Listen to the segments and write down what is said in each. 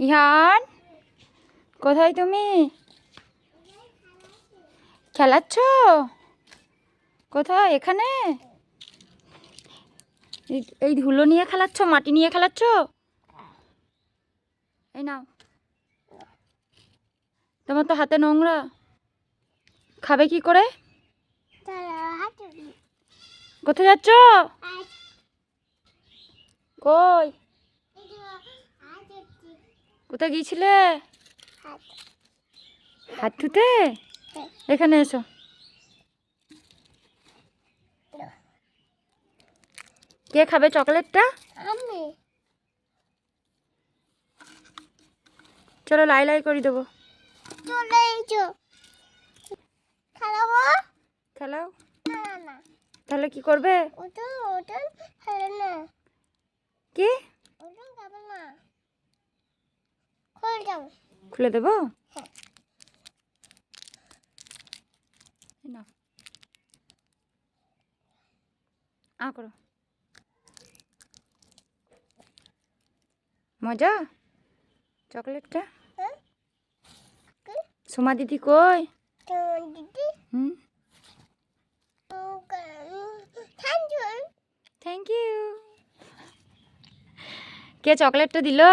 ইহান কোথায় তুমি? খেলাচ্ছ? কোথায়? এখানে? এই- ধুলো নিয়ে খেলাচ্ছ? মাটি নিয়ে খেলাচ্ছ? এই নাও। তোমার তো হাতে নোংরা। খাবে কি করে? কোথায় যাচ্ছ? কই? কোথায় গিয়েছিলে? হাত ধুতে এখানে এসো। কে খাবে চকলেটটা? আমি। চলো লাই লাই করে দেবো। চলে এসো। খেলাবো? খেলাও। না না। তাহলে কি করবে? ওটা ওটা খেলে না। কি ওটা খাবে না খোল দেবো। আ করো। মজা? চকলেটটা? হ্যাঁ। সোমা দিদি কই? হুম? থ্যাংক ইউ কে চকলেটটা দিল? না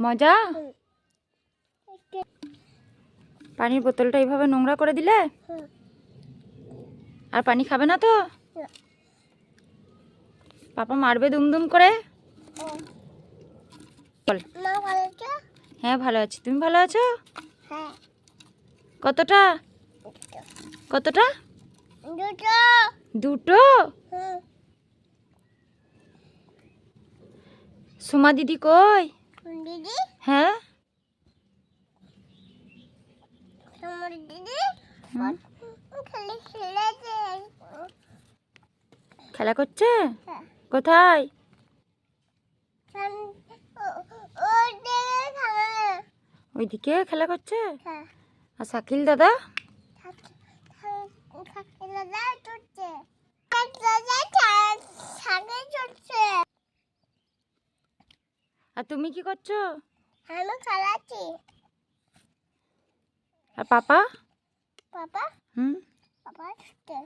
মজা? পানির বোতলটা এইভাবে নোংরা করে দিলে? আর পানি খাবে না তো? পাপা মারবে দুম দুম করে হ্যাঁ ভালো আছি। তুমি ভালো আছো? কতটা? কতটা? দুটো? সোমা দিদি কই? হ্যাঁ? খেলে খেলেছে? খেলা করছে? হ্যাঁ। কোথায়। ওইদিকে খেলা করছে? হ্যাঁ। আর শাকিল দাদা? দাদা চড়ছে দাদা চড়ছে আর তুমি কি করছ? আমি খেলাচ্ছি আর পাপা? পাপা? হুম? ছুটে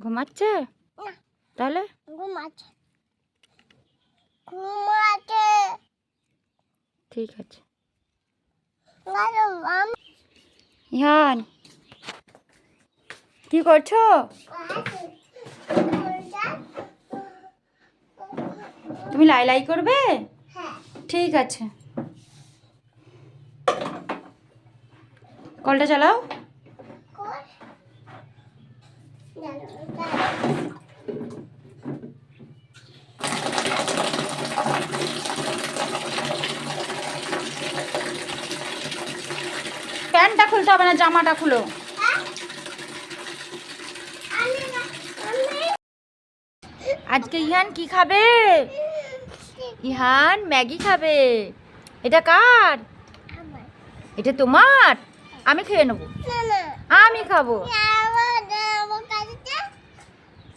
ঘুমাচ্ছে? না। তাহলে? ঘুমাচ্ছে। ঘুমাচ্ছে। ঠিক আছে। ইহান কি করছ? তুমি লাই লাই করবে? হ্যাঁ। ঠিক আছে। কলটা চালাও। প্যান্টটা খুলতে হবে না জামাটা খুলো। আমি আজকে ইহান কি খাবে? ইহান ম্যাগি খাবে। এটা কার? এটা তোমার? আমি খেয়ে নেব। না না। আমি খাব।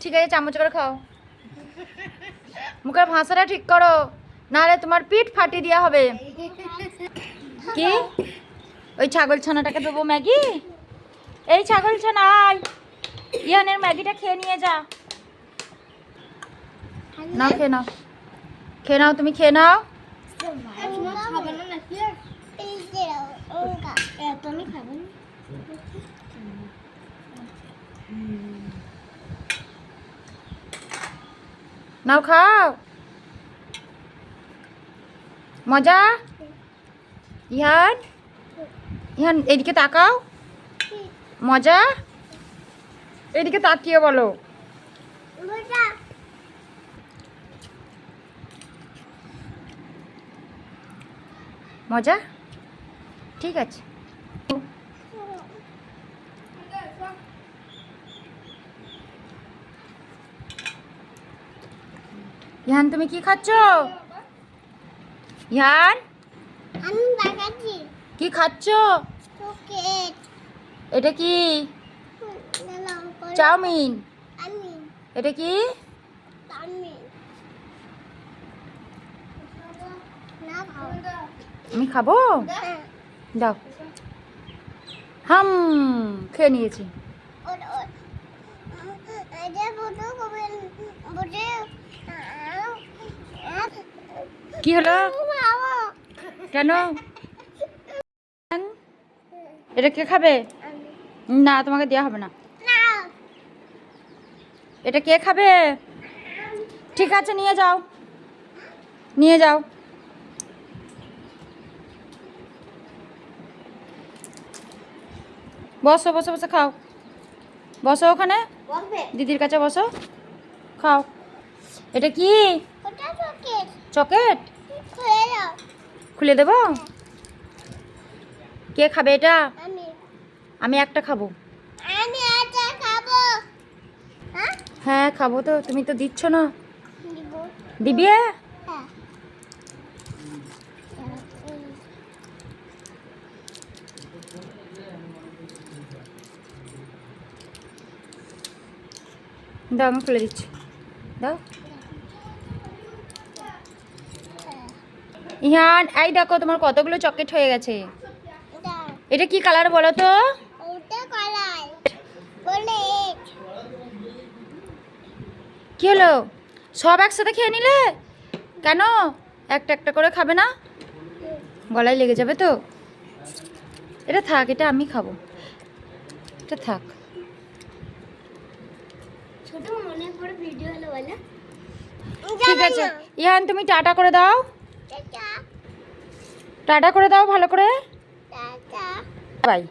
ঠিক আছে চামচ করে খাও। মুখের ভাষাটা ঠিক করো নাহলে তোমার পিঠ ফাটিয়ে দেওয়া হবে। কি? ওই ছাগল ছানাটাকে দেবো ম্যাগি? এই ছাগল ছানা আয়। ইয়ানের ম্যাগিটা খেয়ে নিয়ে যা। নাও খেয়ে নাও। খেয়ে নাও, তুমি খেয়ে নাও। নাও খাও। মজা? ইহান? ইহান এদিকে তাকাও। মজা? এদিকে তাকিয়ে বলো। বুঝা মজা? ঠিক আছে। ইহান তুমি কি খাচ্ছ? ইহান আমি বাগাচ্ছি কি খাচ্ছ? এটা কি? চাউমিন। এটা কি? আমি খাব? দাও। হাম, খেয়ে নিয়েছি। কি হলো? কেন? এটা কে খাবে? না, তোমাকে দেওয়া হবে না। এটা কে খাবে? ঠিক আছে, নিয়ে যাও। নিয়ে যাও। বসো বসো বসো খাও। বসো ওখানে। দিদির কাছে বসো। খাও। এটা কি? চকেট খুলে দেবো? কে খাবে এটা? আমি। একটা খাব। খাব। হ্যাঁ? হ্যাঁ খাব তো। তুমি তো দিচ্ছ না। দিব। দাও আমি খুলে দিচ্ছি। দাও। ইহান এই দেখো তোমার কতগুলো চকলেট হয়ে গেছে। এটা কি কালার বলো তো? কি হলো? সব একসাথে খেয়ে নিলে? কেন? একটা একটা করে খাবে না? গলায় লেগে যাবে তো? এটা থাক এটা আমি খাব। এটা থাক। ছোট মনে পড়ে ভিডিও হলো বলে। ঠিক আছে। ইহান তুমি টাটা করে দাও। টাটা। টাটা করে দাও ভালো করে। টাটা। বাই।